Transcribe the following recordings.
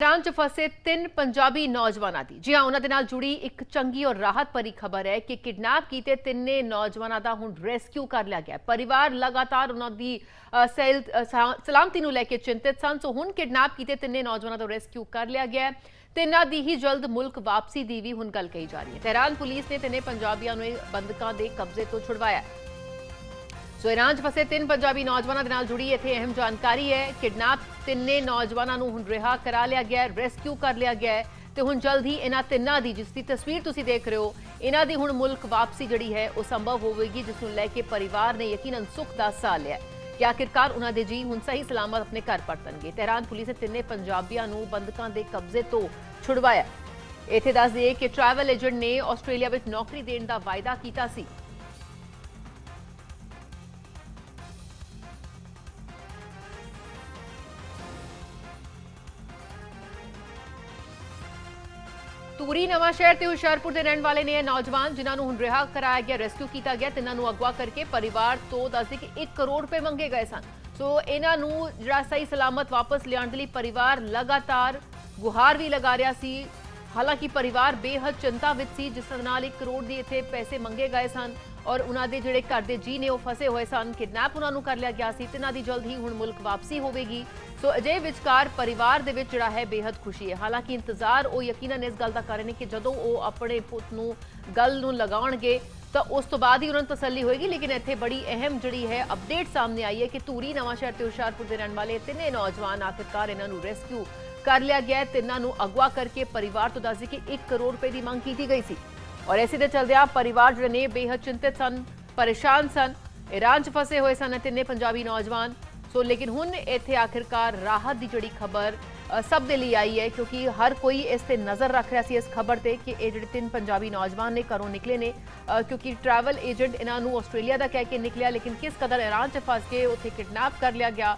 Iran 'ਚ ਫਸੇ ਤਿੰਨ ਪੰਜਾਬੀ ਨੌਜਵਾਨਾਂ ਦੀ। ਜੀ ਹਾਂ, ਉਹਨਾਂ ਦੇ ਨਾਲ ਜੁੜੀ ਇੱਕ ਚੰਗੀ ਔਰ ਰਾਹਤ ਭਰੀ ਖਬਰ ਹੈ ਕਿ ਕਿਡਨੈਪ ਕੀਤੇ ਤਿੰਨੇ ਨੌਜਵਾਨਾਂ ਦਾ ਹੁਣ ਰੈਸਕਿਊ ਕਰ ਲਿਆ ਗਿਆ ਪਰਿਵਾਰ ਲਗਾਤਾਰ ਉਹਨਾਂ ਦੀ ਸੈਲ- ਸਲਾਮਤੀ ਨੂੰ ਲੈ ਕੇ ਚਿੰਤਿਤ ਸਨ, ਸੋ ਹੁਣ ਕਿਡਨੈਪ ਕੀਤੇ ਤਿੰਨੇ ਨੌਜਵਾਨਾਂ ਦਾ ਰੈਸਕਿਊ ਕਰ ਲਿਆ ਗਿਆ ਤਿੰਨਾਂ ਦੀ ਹੀ ਜਲਦ ਮੁਲਕ ਵਾਪਸੀ ਦੀ ਵੀ ਹੁਣ ਗੱਲ ਕਹੀ ਜਾ ਰਹੀ ਹੈ। ਤਹਿਰਾਨ ਪੁਲਿਸ ਨੇ ਤਿੰਨੇ ਪੰਜਾਬੀਆਂ ਨੂੰ ਇਹ ਬੰਦਕਾਂ ਦੇ ਕਬਜ਼ੇ ਤੋਂ ਛੁਡਵਾਇਆ ਸੋ ਇਰਾਨ 'ਚ ਫਸੇ ਤਿੰਨ ਪੰਜਾਬੀ ਨੌਜਵਾਨਾਂ ਦੇ ਨਾਲ ਜੁੜੀ ਇੱਥੇ ਅਹਿਮ ਜਾਣਕਾਰੀ ਹੈ। ਕਿਡਨੈਪ ਤਿੰਨੇ ਨੌਜਵਾਨਾਂ ਨੂੰ ਹੁਣ ਰਿਹਾ ਕਰਾ ਲਿਆ ਗਿਆ ਹੈ, ਰੈਸਕਿਊ ਕਰ ਲਿਆ ਗਿਆ ਹੈ ਤੇ ਹੁਣ ਜਲਦ ਹੀ ਇਹਨਾਂ ਤਿੰਨਾਂ ਦੀ, ਜਿਸ ਦੀ ਤਸਵੀਰ ਤੁਸੀਂ ਦੇਖ ਰਹੇ ਹੋ, ਇਹਨਾਂ ਦੀ ਹੁਣ ਮੁਲਕ ਵਾਪਸੀ ਜਿਹੜੀ ਹੈ, ਉਹ ਸੰਭਵ ਹੋਵੇਗੀ, ਜਿਸ ਨੂੰ ਲੈ ਕੇ ਪਰਿਵਾਰ ਨੇ ਯਕੀਨਨ ਸੁੱਖ ਦਾ ਸਾਹ ਲਿਆ ਕਿ ਆਖਿਰਕਾਰ ਉਹਨਾਂ ਦੇ ਜੀ ਹੁਣ ਸਹੀ ਸਲਾਮਤ ਆਪਣੇ ਘਰ ਪਰਤਣਗੇ। ਤਹਿਰਾਨ ਪੁਲਿਸ ਨੇ ਤਿੰਨੇ ਪੰਜਾਬੀਆਂ ਨੂੰ ਬੰਦਕਾਂ ਦੇ ਕਬਜ਼ੇ ਤੋਂ ਛੁਡਵਾਇਆ ਇੱਥੇ ਦੱਸ ਦਈਏ ਕਿ ਟਰੈਵਲ ਏਜੰਟ ਨੇ ਆਸਟ੍ਰੇਲੀਆ ਵਿੱਚ ਨੌਕਰੀ ਦੇਣ ਦਾ ਵਾਅਦਾ ਕੀਤਾ ਸੀ। ਤੂਰੀ ਨਵਾਂ ਸ਼ਹਿਰ ਤੇ ਹੁਸ਼ਿਆਰਪੁਰ ਦੇ ਰਹਿਣ ਵਾਲੇ ਨੇ ਇਹ ਨੌਜਵਾਨ, ਜਿਨ੍ਹਾਂ ਨੂੰ ਹੁਣ ਰਿਹਾ ਕਰਾਇਆ ਗਿਆ, ਰੈਸਕਿਊ ਕੀਤਾ ਗਿਆ ਤਿੰਨਾਂ ਨੂੰ ਅਗਵਾ ਕਰਕੇ ਪਰਿਵਾਰ ਤੋਂ ਦੱਸਦੇ ਕਿ 1 ਕਰੋੜ ਰੁਪਏ ਮੰਗੇ ਗਏ ਸਨ। ਸੋ ਇਹਨਾਂ ਨੂੰ ਜਿਹੜਾ ਸਹੀ ਸਲਾਮਤ ਵਾਪਸ ਲਿਆਉਣ ਦੇ ਲਈ ਪਰਿਵਾਰ ਲਗਾਤਾਰ ਗੁਹਾਰ ਵੀ ਲਗਾ ਰਿਹਾ ਸੀ। ਹਾਲਾਂਕਿ ਪਰਿਵਾਰ ਬੇਹੱਦ ਚਿੰਤਾ ਵਿੱਚ ਸੀ, ਜਿਸ ਨਾਲ 1 ਕਰੋੜ ਦੀ ਇੱਥੇ ਪੈਸੇ ਮੰਗੇ ਗਏ ਸਨ। ਔਰ ਉਹਨਾਂ ਦੇ ਜਿਹੜੇ ਘਰ ਦੇ ਜੀ ਨੇ ਉਹ ਫਸੇ ਹੋਏ ਸਨ। ਕਿਡਨੈਪ ਉਹਨਾਂ ਨੂੰ ਕਰ ਲਿਆ ਗਿਆ ਸੀ। ਤੇ ਇਹਨਾਂ ਦੀ ਜਲਦ ਹੀ ਹੁਣ ਮੁਲਕ ਵਾਪਸੀ ਹੋਵੇਗੀ। ਸੋ ਅਜੇ ਵਿਚਕਾਰ ਪਰਿਵਾਰ ਦੇ ਵਿੱਚ ਜਿਹੜਾ ਹੈ ਬੇਹੱਦ ਖੁਸ਼ੀ ਹੈ। ਹਾਲਾਂਕਿ ਇੰਤਜ਼ਾਰ ਉਹ ਯਕੀਨਨ ਇਸ ਗੱਲ ਦਾ ਕਰ ਰਹੇ ਨੇ ਕਿ ਜਦੋਂ ਉਹ ਆਪਣੇ ਪੁੱਤ ਨੂੰ ਗੱਲ ਨੂੰ ਲਗਾਉਣਗੇ, ਤਾਂ ਉਸ ਤੋਂ ਬਾਅਦ ਹੀ ਉਹਨਾਂ ਨੂੰ ਤਸੱਲੀ ਹੋਏਗੀ। ਲੇਕਿਨ ਇੱਥੇ ਬੜੀ ਅਹਿਮ ਜਿਹੜੀ ਹੈ ਅਪਡੇਟ ਸਾਹਮਣੇ ਆਈ ਹੈ ਕਿ ਧੂਰੀ, ਨਵਾਂਸ਼ਹਿਰ ਤੇ ਹੁਸ਼ਿਆਰਪੁਰ ਦੇ ਰਹਿਣ ਵਾਲੇ ਤਿੰਨੇ ਨੌਜਵਾਨ ਆਖਿਰਕਾਰ ਇਹਨਾਂ ਨੂੰ ਰੈਸਕਿਊ ਕਰ ਲਿਆ ਗਿਆ ਤਿੰਨਾਂ ਨੂੰ ਅਗਵਾ ਕਰਕੇ ਪਰਿਵਾਰ ਤੋਂ ਦੱਸਦੀ ਕਿ 1 ਕਰੋੜ ਰੁਪਏ ਦੀ ਮੰਗ ਕੀਤੀ ਗਈ ਸੀ। ਔਰ ਇਸੇ ਦੇ ਚਲਦਿਆਂ ਪਰਿਵਾਰ ਜਿਹੜੇ ਨੇ ਬੇਹੱਦ ਚਿੰਤਿਤ ਸਨ, ਪਰੇਸ਼ਾਨ ਸਨ ਈਰਾਨ 'ਚ ਫਸੇ ਹੋਏ ਸਨ ਤਿੰਨੇ ਪੰਜਾਬੀ ਨੌਜਵਾਨ। ਸੋ ਲੇਕਿਨ ਹੁਣ ਇੱਥੇ ਆਖਿਰਕਾਰ ਰਾਹਤ ਦੀ ਜਿਹੜੀ ਖਬਰ ਸਭ ਦੇ ਲਈ ਆਈ ਹੈ ਕਿਉਂਕਿ ਹਰ ਕੋਈ ਇਸ ਤੇ ਨਜ਼ਰ ਰੱਖ ਰਿਹਾ ਸੀ ਇਸ ਖਬਰ ਤੇ ਕਿ ਇਹ ਜਿਹੜੇ ਤਿੰਨ ਪੰਜਾਬੀ ਨੌਜਵਾਨ ਨੇ ਘਰੋਂ ਨਿਕਲੇ ਨੇ ਕਿਉਂਕਿ ਟਰੈਵਲ ਏਜੰਟ ਇਹਨਾਂ ਨੂੰ ਆਸਟ੍ਰੇਲੀਆ ਦਾ ਕਹਿ ਕੇ ਨਿਕਲਿਆ, ਲੇਕਿਨ ਕਿਸ ਕਦਰ ਇਰਾਨ 'ਚ ਫਸ ਕੇ ਉੱਥੇ ਕਿਡਨੈਪ ਕਰ ਲਿਆ ਗਿਆ।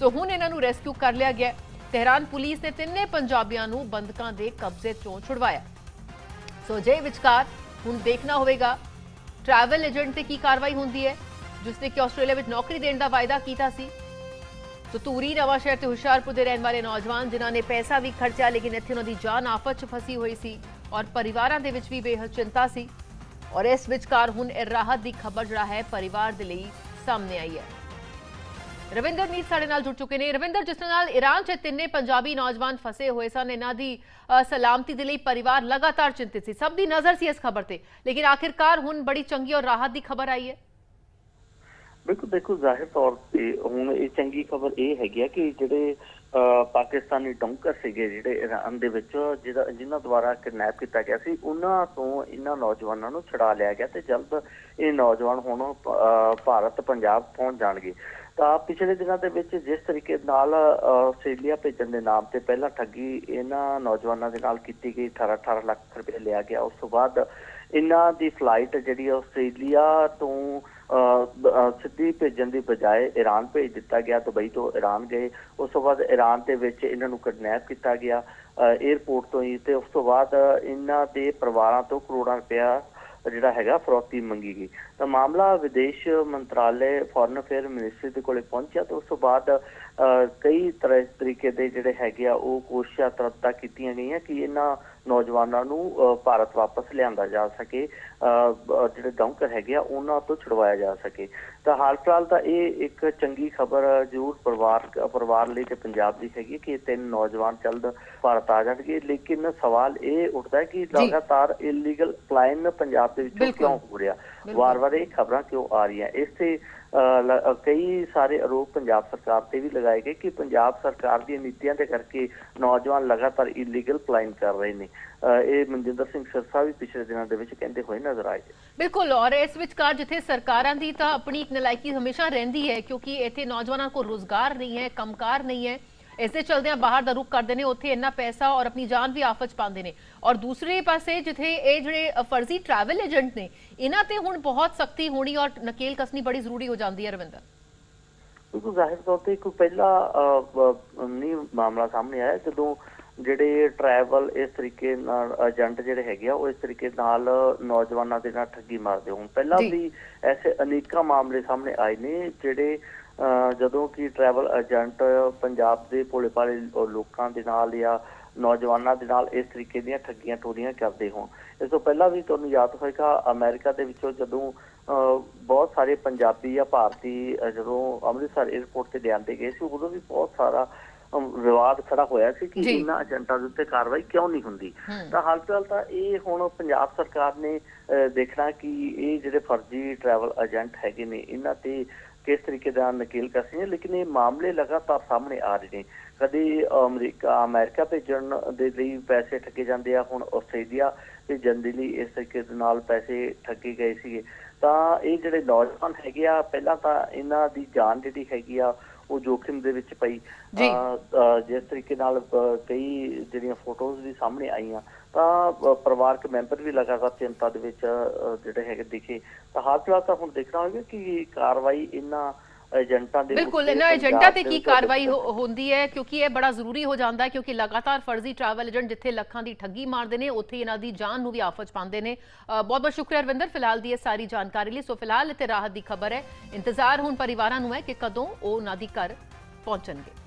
ਸੋ ਹੁਣ ਇਹਨਾਂ ਨੂੰ ਰੈਸਕਿਊ ਕਰ ਲਿਆ ਗਿਆ। ਤਹਿਰਾਨ ਪੁਲਿਸ ਨੇ ਤਿੰਨੇ ਪੰਜਾਬੀਆਂ ਨੂੰ ਬੰਦਕਾਂ ਦੇ ਕਬਜ਼ੇ ਤੋਂ ਛੁਡਵਾਇਆ। ਸੋ ਜੇ ਵਿਚਕਾਰ ਹੁਣ ਦੇਖਣਾ ਹੋਵੇਗਾ ਟਰੈਵਲ ਏਜੰਟ ਤੇ ਕੀ ਕਾਰਵਾਈ ਹੁੰਦੀ ਹੈ ਜਿਸ ਨੇ ਕਿ ਆਸਟ੍ਰੇਲੀਆ ਵਿੱਚ ਨੌਕਰੀ ਦੇਣ ਦਾ ਵਾਅਦਾ ਕੀਤਾ ਸੀ ਸੋ ਧੂਰੀ ਨਵਾਂ ਸ਼ਹਿਰ ਤੇ ਹੁਸ਼ਿਆਰਪੁਰ ਦੇ ਰਹਿਣ ਵਾਲੇ ਨੌਜਵਾਨ ਜਿਨ੍ਹਾਂ ਨੇ ਪੈਸਾ ਵੀ ਖਰਚਿਆ ਲੇਕਿਨ ਇੱਥੇ ਉਹਨਾਂ ਦੀ ਜਾਨ ਆਫਤ 'ਚ ਫਸੀ ਹੋਈ ਸੀ ਔਰ ਪਰਿਵਾਰਾਂ ਦੇ ਵਿੱਚ ਵੀ ਬੇਹੱਦ ਚਿੰਤਾ ਸੀ ਔਰ ਇਸ ਵਿਚਕਾਰ ਹੁਣ ਇਹ ਰਾਹਤ ਦੀ ਖਬਰ ਜਿਹੜਾ ਹੈ ਪਰਿਵਾਰ ਦੇ ਲਈ ਸਾਹਮਣੇ ਆਈ ਹੈ ਰਵਿੰਦਰ ਮੀਤ ਸਾਡੇ ਨਾਲ ਜੁੜ ਚੁੱਕੇ ਨੇ। ਰਵਿੰਦਰ, ਜਿਸ ਨਾਲ ਈਰਾਨ 'ਚ ਤਿੰਨੇ ਪੰਜਾਬੀ ਨੌਜਵਾਨ ਫਸੇ ਹੋਏ ਸਨ, ਇਹਨਾਂ ਦੀ ਸਲਾਮਤੀ ਦੇ ਲਈ ਪਰਿਵਾਰ ਲਗਾਤਾਰ ਚਿੰਤਿਤ ਸੀ। ਸਭ ਦੀ ਨਜ਼ਰ ਸੀ ਇਸ ਖਬਰ ਤੇ। ਲੇਕਿਨ ਆਖਿਰਕਾਰ ਹੁਣ ਬੜੀ ਚੰਗੀ ਔਰ ਰਾਹਤ ਦੀ ਖਬਰ ਆਈ ਹੈ। ਬਿਲਕੁਲ ਦੇਖੋ ਜ਼ਾਹਿਰ ਤੌਰ ਤੇ ਹੁਣ ਇਹ ਚੰਗੀ ਖਬਰ ਇਹ ਹੈਗੀ ਆ ਕਿ ਜਿਹੜੇ ਪਾਕਿਸਤਾਨੀ ਡੌਂਕਰ ਸੀਗੇ ਜਿਹੜੇ ਇਰਾਨ ਦੇ ਵਿੱਚ, ਜਿਹਦਾ, ਜਿਨ੍ਹਾਂ ਦੁਆਰਾ ਕਿਡਨੈਪ ਕੀਤਾ ਗਿਆ ਸੀ, ਉਹਨਾਂ ਤੋਂ ਇਹਨਾਂ ਨੌਜਵਾਨਾਂ ਨੂੰ ਛੁਡਾ ਲਿਆ ਗਿਆ ਤੇ ਜਲਦ ਇਹ ਨੌਜਵਾਨ ਹੁਣ ਭਾਰਤ, ਪੰਜਾਬ ਪਹੁੰਚ ਜਾਣਗੇ। ਤਾਂ ਪਿਛਲੇ ਦਿਨਾਂ ਦੇ ਵਿੱਚ ਜਿਸ ਤਰੀਕੇ ਨਾਲ ਆਸਟ੍ਰੇਲੀਆ ਭੇਜਣ ਦੇ ਨਾਮ ਤੇ ਪਹਿਲਾਂ ਠੱਗੀ ਇਹਨਾਂ ਨੌਜਵਾਨਾਂ ਦੇ ਨਾਲ ਕੀਤੀ ਗਈ 18 18 ਲੱਖ ਰੁਪਏ ਲਿਆ ਗਿਆ, ਉਸ ਤੋਂ ਬਾਅਦ ਇਹਨਾਂ ਦੀ ਫਲਾਈਟ ਜਿਹੜੀ ਆਸਟ੍ਰੇਲੀਆ ਤੋਂ ਸਿੱਧੀ ਭੇਜਣ ਦੀ ਬਜਾਏ ਈਰਾਨ ਭੇਜ ਦਿੱਤਾ ਗਿਆ, ਦੁਬਈ ਤੋਂ ਈਰਾਨ ਗਏ। ਉਸ ਤੋਂ ਬਾਅਦ ਈਰਾਨ ਦੇ ਵਿੱਚ ਇਹਨਾਂ ਨੂੰ ਕਿਡਨੈਪ ਕੀਤਾ ਗਿਆ 에ਅਰਪੋਰਟ ਤੋਂ ਹੀ। ਤੇ ਉਸ ਤੋਂ ਬਾਅਦ ਇਹਨਾਂ ਦੇ ਪਰਿਵਾਰਾਂ ਤੋਂ ਕਰੋੜਾਂ ਰੁਪਇਆ ਜਿਹੜਾ ਹੈਗਾ, ਫਰੋਤੀ ਮੰਗੀ ਗਈ। ਤਾਂ ਮਾਮਲਾ ਵਿਦੇਸ਼ ਮੰਤਰਾਲੇ ਫੋਰਨ ਅਫੇਅਰ ਮਿਨਿਸਟਰੀ ਦੇ ਕੋਲੇ ਪਹੁੰਚਿਆ ਤੇ ਉਸ ਤੋਂ ਬਾਅਦ ਕਈ ਤਰ੍ਹਾਂ ਤਰੀਕੇ ਦੇ ਜਿਹੜੇ ਹੈਗੇ ਆ ਉਹ ਕੋਸ਼ਿਸ਼ਾਂ ਤਰਤਾ ਕੀਤੀਆਂ ਗਈਆਂ ਕਿ ਇਹਨਾਂ ਨੌਜਵਾਨਾਂ ਨੂੰ ਭਾਰਤ ਵਾਪਸ ਲਿਆਂਦਾ ਜਾ ਸਕੇ ਜਿਹੜੇ ਡੌਂਕਰ ਹੈਗੇ ਆ ਉਹਨਾਂ ਤੋਂ ਛੁਡਵਾਇਆ ਜਾ ਸਕੇ। ਤਾਂ ਹਾਲ ਫਿਲਹਾਲ ਤਾਂ ਇਹ ਇੱਕ ਚੰਗੀ ਖਬਰ ਜ਼ਰੂਰ ਪਰਿਵਾਰ ਪਰਿਵਾਰ ਲਈ ਤੇ ਪੰਜਾਬ ਦੀ ਹੈਗੀ ਕਿ ਤਿੰਨ ਨੌਜਵਾਨ ਜਲਦ ਭਾਰਤ ਆ ਜਾਣਗੇ। ਲੇਕਿਨ ਸਵਾਲ ਇਹ ਉੱਠਦਾ ਹੈ ਕਿ ਲਗਾਤਾਰ ਇਲੀਗਲ ਪਲਾਇਨ ਪੰਜਾਬ ਦੇ ਵਿੱਚੋਂ। ਕਿਉਂ ਹੋ ਰਿਹਾ। ਵਾਰ-ਵਾਰ ਇਹ ਖਬਰਾਂ ਕਿਉਂ ਆ ਰਹੀਆਂ? ਇਸ ਤੇ ਕਈ ਸਾਰੇ ਆਰੋਪ ਪੰਜਾਬ ਸਰਕਾਰ ਤੇ ਵੀ ਲਗਾਏ ਗਏ ਕਿ ਪੰਜਾਬ ਸਰਕਾਰ ਦੀਆਂ ਨੀਤੀਆਂ ਦੇ ਕਰਕੇ ਨੌਜਵਾਨ ਲਗਾਤਾਰ ਇਲੀਗਲ ਪਲਾਇਨ ਕਰ ਰਹੇ ਨੇ। ਇਹ ਮਨਜਿੰਦਰ ਸਿੰਘ ਸਿਰਸਾ ਵੀ ਪਿਛਲੇ ਦਿਨਾਂ ਦੇ ਵਿੱਚ ਕਹਿੰਦੇ ਹੋਏ ਨਜ਼ਰ ਆਏ। ਬਿਲਕੁਲ, ਔਰ ਇਸ ਵਿਚਕਾਰ ਜਿੱਥੇ ਸਰਕਾਰਾਂ ਦੀ ਤਾਂ ਆਪਣੀ ਇੱਕ ਨਲਾਇਕੀ ਹਮੇਸ਼ਾ ਰਹਿੰਦੀ ਹੈ, ਕਿਉਂਕਿ ਇੱਥੇ ਨੌਜਵਾਨਾਂ ਕੋਲ ਰੋਜ਼ਗਾਰ ਨਹੀਂ ਹੈ, ਕੰਮਕਾਰ ਨਹੀਂ ਹੈ, ਇਸ ਦੇ ਚਲਦਿਆਂ ਬਾਹਰ ਦਾ ਰੁਖ ਕਰਦੇ ਨੇ, ਉੱਥੇ ਇੰਨਾ ਪੈਸਾ ਔਰ ਆਪਣੀ ਜਾਨ ਵੀ ਆਫਤ ਪਾਉਂਦੇ ਨੇ। ਔਰ ਦੂਸਰੇ ਪਾਸੇ ਜਿੱਥੇ ਇਹ ਜਿਹੜੇ ਫਰਜ਼ੀ ਟਰੈਵਲ ਏਜੰਟ ਨੇ, ਇਹਨਾਂ ਤੇ ਹੁਣ ਬਹੁਤ ਸਖਤੀ ਹੋਣੀ ਔਰ ਨਕੇਲ ਕਸਣੀ ਬੜੀ ਜ਼ਰੂਰੀ ਹੋ ਜਾਂਦੀ ਹੈ, ਰਵਿੰਦਰ। ਕਿਉਂਕਿ ਜ਼ਾਹਿਰ ਤੌਰ ਤੇ ਕੋਈ ਪਹਿਲਾ ਨਹੀਂ ਮਾਮਲਾ ਸਾਹਮਣੇ ਆਇਆ ਜਦੋਂ ਜਿਹੜੇ ਟਰੈਵਲ ਇਸ ਤਰੀਕੇ ਨਾਲ ਏਜੰਟ ਜਿਹੜੇ ਹੈਗੇ ਆ ਉਹ ਇਸ ਤਰੀਕੇ ਨਾਲ ਨੌਜਵਾਨਾਂ ਦੇ ਨਾਲ ਠੱਗੀ ਮਾਰਦੇ ਹੁਣ ਪਹਿਲਾਂ। ਵੀ ਐਸੇ ਅਨੇਕਾਂ ਮਾਮਲੇ ਸਾਹਮਣੇ ਆਏ ਨੇ ਜਿਹੜੇ ਜਦੋਂ ਕਿ ਟਰੈਵਲ ਏਜੰਟ ਪੰਜਾਬ ਦੇ ਭੋਲੇ ਭਾਲੇ ਲੋਕਾਂ ਦੇ ਨਾਲ ਜਾਂ ਨੌਜਵਾਨਾਂ ਦੇ ਨਾਲ ਇਸ ਤਰੀਕੇ ਦੀਆਂ ਠੱਗੀਆਂ ਟੋਰੀਆਂ ਕਰਦੇ ਹੋਣ ਇਸ ਤੋਂ ਪਹਿਲਾਂ ਵੀ ਤੁਹਾਨੂੰ ਯਾਦ ਹੋਏਗਾ ਅਮਰੀਕਾ ਦੇ ਵਿੱਚੋਂ ਜਦੋਂ ਬਹੁਤ ਸਾਰੇ ਪੰਜਾਬੀ ਜਾਂ ਭਾਰਤੀ ਜਦੋਂ ਅੰਮ੍ਰਿਤਸਰ 에ਅਰਪੋਰਟ ਤੇ ਲਿਆਂਦੇ ਗਏ ਸੀ ਉਦੋਂ ਵੀ ਬਹੁਤ ਸਾਰਾ ਵਿਵਾਦ ਖੜਾ ਹੋਇਆ ਸੀ ਕਿ। ਇਹਨਾਂ ਏਜੰਟਾਂ ਦੇ ਉੱਤੇ ਕਾਰਵਾਈ ਕਿਉਂ ਨਹੀਂ ਹੁੰਦੀ ਹੂੰ। ਤਾਂ ਹਾਲ ਫਿਲਹਾਲ ਤਾਂ ਇਹ ਹੁਣ ਪੰਜਾਬ ਸਰਕਾਰ ਨੇ ਦੇਖਣਾ ਕਿ ਇਹ ਜਿਹੜੇ ਫਰਜ਼ੀ ਟਰੈਵਲ ਏਜੰਟ ਹੈਗੇ ਨੇ ਇਹਨਾਂ ਤੇ ਕਿਸ ਤਰੀਕੇ ਦਾ ਨਕੇਲ ਕਰ ਸਕਦੇ ਲੇਕਿਨ ਇਹ ਮਾਮਲੇ ਲਗਾਤਾਰ ਸਾਹਮਣੇ ਆ ਰਹੇ ਨੇ। ਕਦੇ ਅਮਰੀਕਾ ਅਮਰੀਕਾ ਭੇਜਣ ਦੇ ਲਈ ਪੈਸੇ ਠੱਗੇ ਜਾਂਦੇ ਆ, ਹੁਣ ਆਸਟ੍ਰੇਲੀਆ ਭੇਜਣ ਦੇ ਲਈ ਇਸ ਤਰੀਕੇ ਦੇ ਨਾਲ ਪੈਸੇ ਠੱਗੇ ਗਏ ਸੀਗੇ। ਤਾਂ ਇਹ ਜਿਹੜੇ ਨੌਜਵਾਨ ਹੈਗੇ ਆ, ਪਹਿਲਾਂ ਤਾਂ ਇਹਨਾਂ ਦੀ ਜਾਨ ਜਿਹੜੀ ਹੈਗੀ ਆ ਉਹ ਜੋਖਿਮ ਦੇ ਵਿੱਚ ਪਈ। ਜਿਸ ਤਰੀਕੇ ਨਾਲ ਕਈ ਜਿਹੜੀਆਂ ਫੋਟੋਜ਼ ਵੀ ਸਾਹਮਣੇ ਆਈਆਂ ਤਾਂ ਪਰਿਵਾਰਕ ਮੈਂਬਰ ਵੀ ਲਗਾਤਾਰ ਚਿੰਤਾ ਦੇ ਵਿੱਚ ਜਿਹੜੇ ਹੈਗੇ ਦਿਖੇ। ਤਾਂ ਹਾਲ ਫਿਲਹਾਲ ਤਾਂ ਹੁਣ ਦੇਖਣਾ ਹੋਵੇਗਾ ਕਿ ਕਾਰਵਾਈ ਇਹਨਾਂ ਏਜੰਟਾਂ ਦੇ ਬਿਲਕੁਲ ਇਹਨਾਂ ਏਜੰਟਾਂ ਤੇ ਕੀ ਕਾਰਵਾਈ ਹੁੰਦੀ ਹੈ? ਕਿਉਂਕਿ ਇਹ ਬੜਾ ਜ਼ਰੂਰੀ ਹੋ ਜਾਂਦਾ ਹੈ ਕਿਉਂਕਿ ਲਗਾਤਾਰ ਫਰਜ਼ੀ ਟਰੈਵਲ ਏਜੰਟ ਜਿੱਥੇ ਲੱਖਾਂ ਦੀ ਠੱਗੀ ਮਾਰਦੇ ਨੇ ਉੱਥੇ ਇਹਨਾਂ ਦੀ ਜਾਨ ਨੂੰ ਵੀ ਆਫਤ ਪਾਉਂਦੇ ਨੇ। ਬਹੁਤ ਬਹੁਤ ਸ਼ੁਕਰੀਆ ਰਵਿੰਦਰ ਫਿਲਹਾਲ ਦੀ ਇਹ ਸਾਰੀ ਜਾਣਕਾਰੀ ਲਈ। ਸੋ ਫਿਲਹਾਲ ਇੱਥੇ ਰਾਹਤ ਦੀ ਖਬਰ ਹੈ। ਇੰਤਜ਼ਾਰ ਹੁਣ ਪਰਿਵਾਰਾਂ ਨੂੰ ਹੈ ਕਿ ਕਦੋਂ ਉਹ ਉਹਨਾਂ ਦੀ ਘਰ ਪਹੁੰਚਣਗੇ।